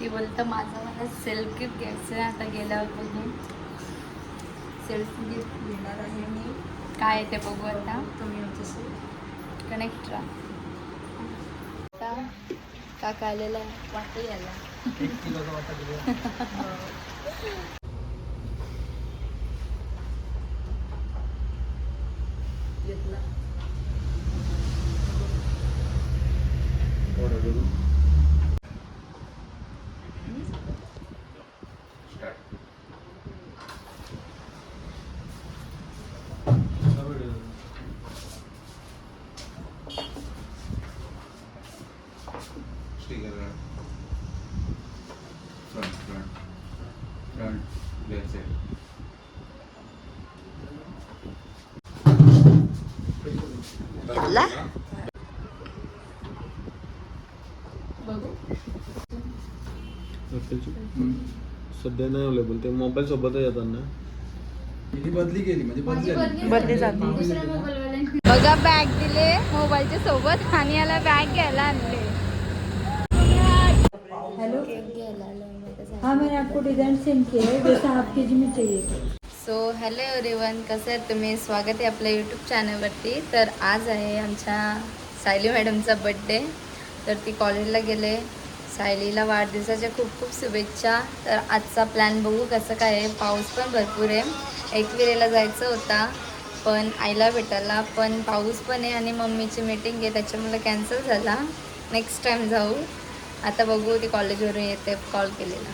ती बोलतं माझं मला सेल्फ गिफ्ट घ्यायचं आहे आता गेल्यावर बघू. सेल्फ गिफ्ट घेणार आहे मी. काय ते बघू आता. तुम्ही आमच्याशी कनेक्ट राहा. आता काका आलेला वाटतं याला. सध्या नाही अवेलेबल ते मोबाईल सोबतच येतात ना. बदली केली म्हणजे बदली झाली. बदली जाते बघा बॅग दिले मोबाईलच्या सोबत आणि याला बॅग घ्यायला आणले. हेलो? केक घ्यायला आलोय माझ्यासाठी. हाँ मैंने आपको डिज़ाइन सेंड किया है जैसा हाफ के जी में चाहिए सो हॅलो एव्हरीवन कसं आहे तुम्ही? स्वागत आहे आपल्या यूट्यूब चॅनलवरती तर आज आहे आमच्या सायली मॅडमचा बड्डे तर ती कॉलेजला गेले. सायलीला वाढदिवसाच्या खूप खूप शुभेच्छा. तर आजचा प्लॅन बघू कसं काय आहे. पाऊस पण भरपूर आहे. एकविरेला जायचं होता. पण आईला भेटायला. पण पाऊस पण आहे आणि मम्मीची मीटिंग आहे. त्याच्यामुळे कॅन्सल झाला. नेक्स्ट टाईम जाऊ. आता बघू ती कॉलेजवरून येते कॉल केलेला.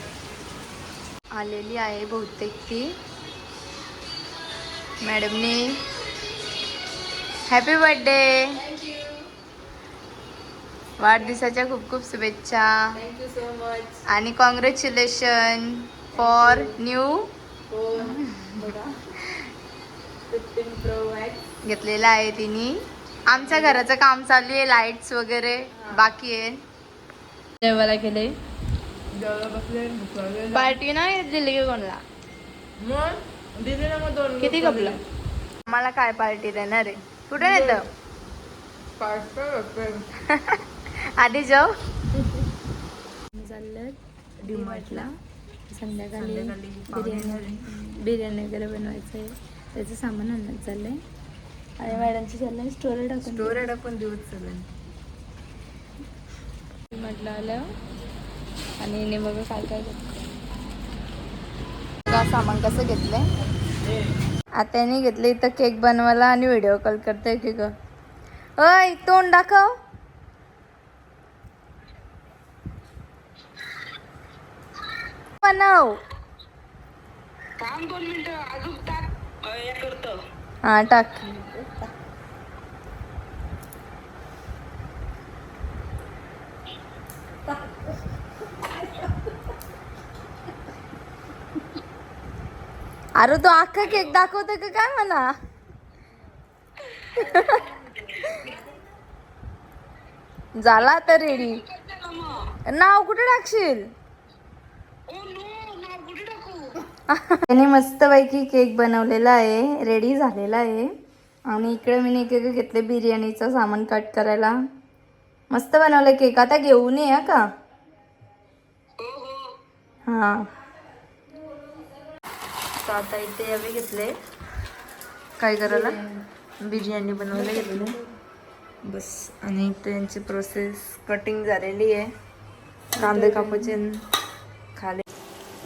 आलेली आहे बहुतेक ती. मॅडमनी हॅपी बर्थडे वाढदिवसाच्या खूप खूप शुभेच्छा. थँक्यू सो मच आणि कॉंग्रॅच्युलेशन फॉर न्यू घेतलेला आहे तिने. आमच्या घराचं काम चालू आहे लाईट्स वगैरे बाकी आहे. जेवायला गेले. पार्टी नाही दिली की कोणाला? मग? दिली ना मग दोन किती कपला. आम्हाला काय पार्टी देणार आहे? कुठे येतं? आधी जाऊ. चाललं डीमार्टला. संध्याकाळी बिर्याणी बिर्याणी वगैरे बनवायचं आहे त्याचं सामान आणण्यात चाललंय. आणि मॅडमची चाललंय स्टोरी टाकून स्टोरेड आपण दिवस सगळं म्हटलं आलं आणि हिने बघा काय काय घेतलं सामान कसं घेतलंय? आत्याने घेतलं इथं केक बनवायला आणि व्हिडिओ कॉल करते की ग. अय तोंड दाखव. बनव. हा टाक. अरे तो अख्खा केक दाखवतो का काय म्हणा झाला आता रेडी नाव कुठे टाकशील? त्याने मस्तपैकी केक बनवलेला आहे रेडी झालेला आहे. आणि इकडे मी केक घेतले बिर्याणीचं सामान कट करायला. मस्त बनवलं केक. आता घेऊन ये का? हां. तर आता इथे हवे घेतले. काय करायला? बिर्याणी बनवायला घेतले. बस. आणि त्यांची प्रोसेस कटिंग झालेली आहे. कांदे कापूचे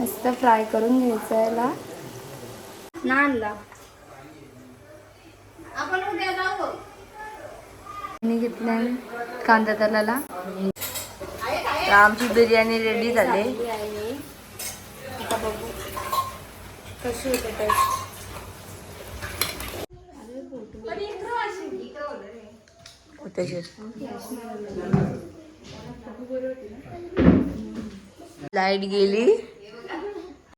मस्त फ्राय करून घ्यायचं आहे याला. नानला मी घेतल्या कांदा तलाला तर आमची बिर्याणी रेडी झाली. आता बघू. कशी होते टेस्ट लाइट गेली.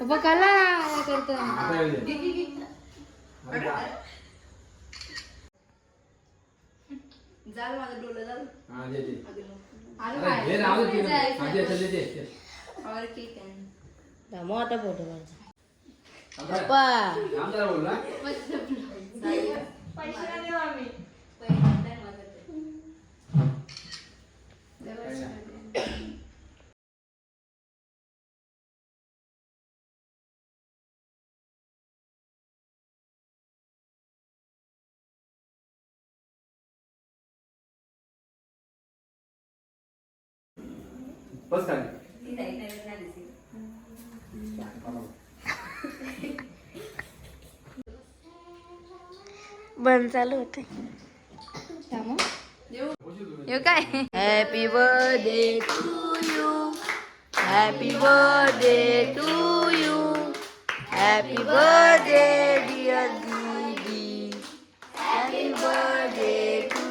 बाबा काला करता. जाल माझं डोलं जाल हा, दे, दे. आलं अरे, हे राहू दे तिकडे. जायचं. हा, दे, दे, दे, दे. और केक आहे दामो आता फोटो जरा. पप्पा थांब जरा बोल बस खाली. बंद चालू होते. येऊ काय? Happy birthday to you happy birthday to you happy birthday dear दीदी हॅपी बर्थडे टू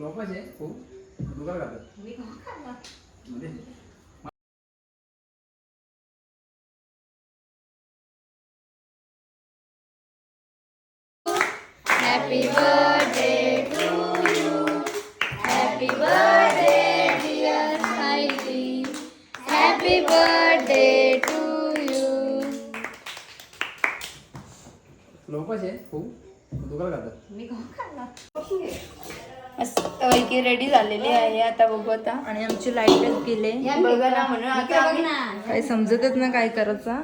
लोकच आहे हो दुकान खातात मध्ये happy birthday to you happy birthday dear Sayali happy birthday to you लोकच आहे हो मस्तपैकी रेडी झालेली आहे आता बघू आता. आणि आमची लाईटच गेले. बघा ना म्हणून आता आम्ही काही समजतच ना काय करायचं.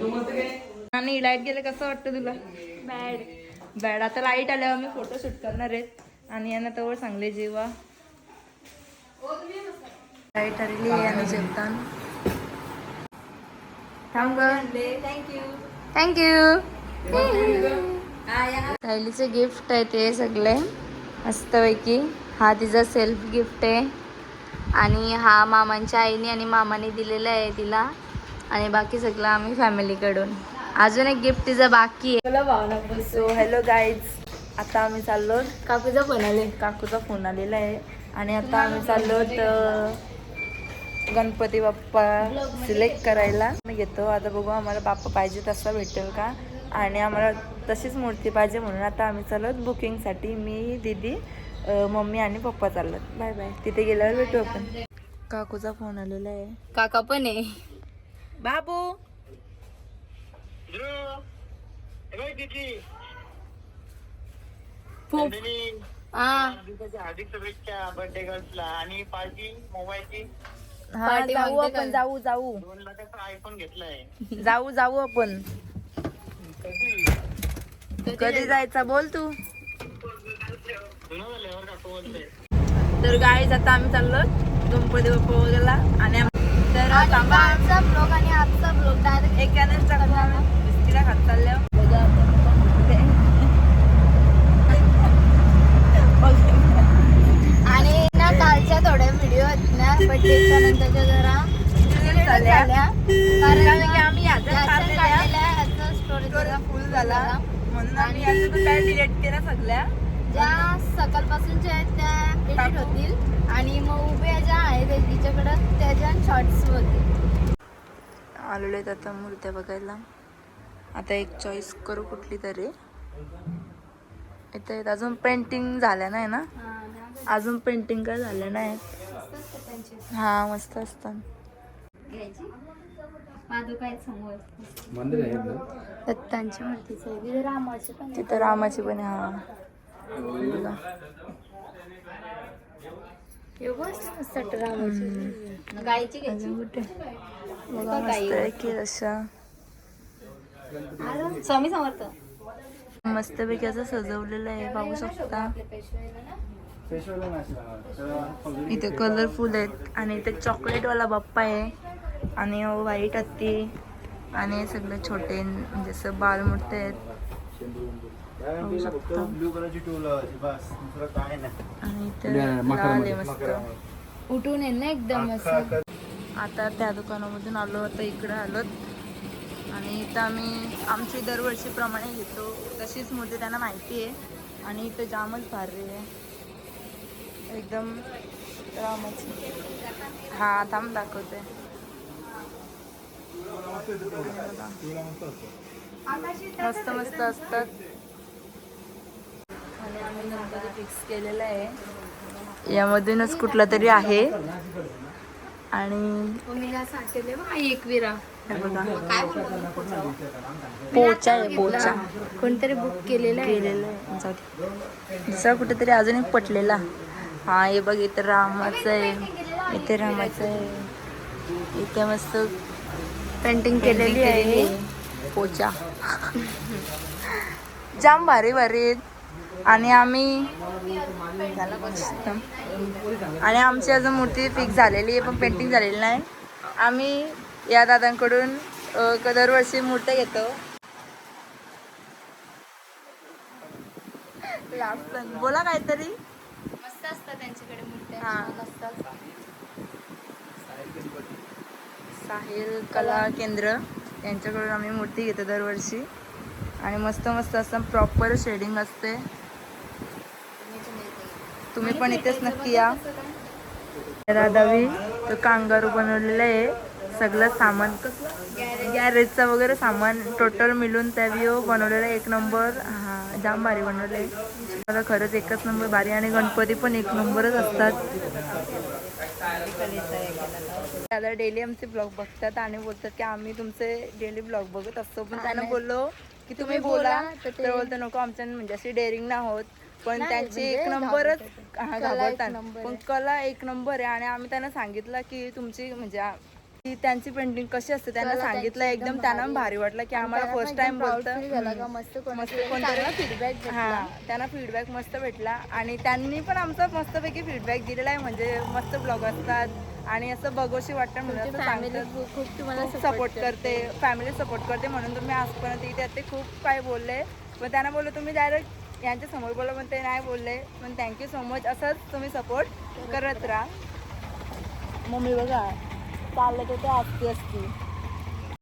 तू मस्त काय आणि लाइट गेले कसं वाटतं तुला? बॅड बॅड आता लाइट आल्यावर मी फोटो शूट करणार आहेत. आणि यांना तवर चांगले जेवा लाइट आलेली आहे आणि जेवताना. थांब थँक्यू थँक्यू राहिलीचे गिफ्ट आहे ते सगळे. मस्तपैकी. हा तिचा सेल्फ गिफ्ट आहे. आणि हा मामांच्या आईने आणि मामाने दिलेला आहे तिला. आणि बाकी सगळं आम्ही फॅमिलीकडून अजून एक गिफ्ट तिचं बाकी आहे. सो हॅलो गाईज आता आम्ही चाललो. काकूचा फोन आले काकूचा फोन आलेला आहे. आणि आता आम्ही चाललो तर गणपती बाप्पा सिलेक्ट करायला. मी घेतो. आता बघू आम्हाला बाप्पा पाहिजे तसा भेटेल का? आणि आम्हाला तशीच मूर्ती पाहिजे म्हणून आता आम्ही चालत बुकिंगसाठी. मी दीदी मम्मी आणि पप्पा चालत बाय बाय. तिथे गेल्यावर भेटू आपण. काकूचा फोन आलेला आहे. काका पण आहे. बाबू! खूप हा. हार्दिक शुभेच्छा बर्थडे गर्ल्सला आणि पार्टी मोबाईलची. हा जाऊ आपण जाऊ जाऊ. दोन लाखाचा आयफोन घेतलाय. जाऊ जाऊ आपण. कधी जायचा बोल तू? तर गाईज आता आम्ही चाललो गणपती बाप्पा वगैरे आणि तर ब्लॉग आणि आजचा ब्लॉग डायरेक्ट एकानेच बिस्किटा खात चाललो आणि ना कालच्या थोड्या व्हिडिओ आहेत ना बड्डेच्या नंतरच्या जरा. कारण की आम्ही स्टोरेज फुल झाला. डिलीट केल्या सगळ्या? ज्या सकाळपासूनच्या आहेत त्या एडिट होतील. आणि मग उभ्या ज्या आहेत तिच्याकडं त्याच्या शॉर्ट्स होतील आलेलो आहेत आता मूर्त्या बघायला. आता एक चॉईस करू कुठली तरी. इथे अजून पेंटिंग झाल्या नाही ना? अजून पेंटिंग काय झाल्या नाही हा मस्त असतात पादुका आहेत समोर मंदिर आहे एकदम. दत्तांची मूर्तीचं आहे. तिथे रामाची पण तिथं रामाची पण आहे, हा. मस्त रामाची. गायची घ्यायची. अजून कुठे? बघा मस्त आहे. की स्वामी समर्थ. मस्तपैकी असं सजवलेलं आहे पाहू शकता. इथे कलरफुल आहेत आणि इथे चॉकलेटवाला बाप्पा आहे. आणि व्हाईट हत्ती आणि सगळे छोटे म्हणजे असं बालमूर्ती आहेत. पाहू शकता. ब्लू कलरची टूल बस दुसरं काय नाही. आणि इथे लाल आहे मस्त. उठून येईल ना एकदम असं. आता त्या दुकानामधून आलो आता इकडं आलोत. आणि इथं आम्ही आमची दरवर्षीप्रमाणे घेतो तशीच मूर्ती त्यांना माहिती आहे. आणि इथं जामच भारी आहे. एकदम रामाची. हा थांब दाखवते. मस्त मस्त असतात. आणि आम्ही गणपती फिक्स केलेला आहे. यामधूनच कुठला तरी आहे. आणि एकविरा बघा पोचा आहे पोचा. कोणतरी बुक केलेलं आहे. केलेलं आहे. जाऊ दे. दुसरा कुठेतरी अजून एक पटलेला. हा हे बघ इथे रामाचं आहे. इथे रामाचं आहे. इथे मस्त पेंटिंग केलेली आहे पोचा जाम भारी भारी आहेत. आणि आम्ही मस्त. आणि आमची अजून मूर्ती फिक्स झालेली आहे पण पेंटिंग झालेली नाही आम्ही या दादांकडून दरवर्षी मूर्त्या घेतो. बोला काहीतरी मस्त असतात त्यांच्याकडे मूर्त्या हा. छान असतात साहिल कला केंद्र यांच्याकडून आम्ही मूर्ती घेतो दरवर्षी. आणि मस्त मस्त असं प्रॉपर शेडिंग असते. तुम्ही पण इथेच नक्की या. दादावी तो कांगारू बनवलेला आहे. सगळं सामान. गॅरेजचं वगैरे सामान टोटल मिळून त्या व्हिओ बनवलेला आहे. एक नंबर हा जाम भारी बनवलं आहे. मला खरंच एकच नंबर भारी आणि गणपती पण एक नंबरच असतात. दादा डेली आमचे ब्लॉग बघतात आणि बोलतात की आम्ही तुमचे डेली ब्लॉग बघत असतो. पण त्यांना बोललो की तुम्ही बोला तर बोलतो नको आमच्या म्हणजे अशी डेअरिंग ना होत. पण त्यांची एक नंबरच हा, घाबरतात. पण कला एक नंबर आहे. आणि आम्ही त्यांना सांगितलं की तुमची म्हणजे की त्यांची पेंटिंग कशी असते त्यांना सांगितलं एकदम त्यांना भारी. वाटलं की आम्हाला फर्स्ट टाइम बोलतं. मस्त फीडबॅक हा त्यांना फीडबॅक मस्त भेटला. आणि त्यांनी पण आमचा मस्तपैकी फीडबॅक दिलेला आहे. म्हणजे मस्त ब्लॉग असतात. आणि असं बघोशी वाटतं म्हणून खूप तुम्हाला सपोर्ट करते. फॅमिली सपोर्ट करते म्हणून तुम्ही आजपर्यंत इथे ते खूप काय बोलले. पण त्यांना बोललो तुम्ही डायरेक्ट यांच्या समोर बोललो पण ते नाही बोलले. पण थँक्यू सो मच असंच तुम्ही सपोर्ट करत राहा. मम्मी बघा. चाललं तर ते असते असते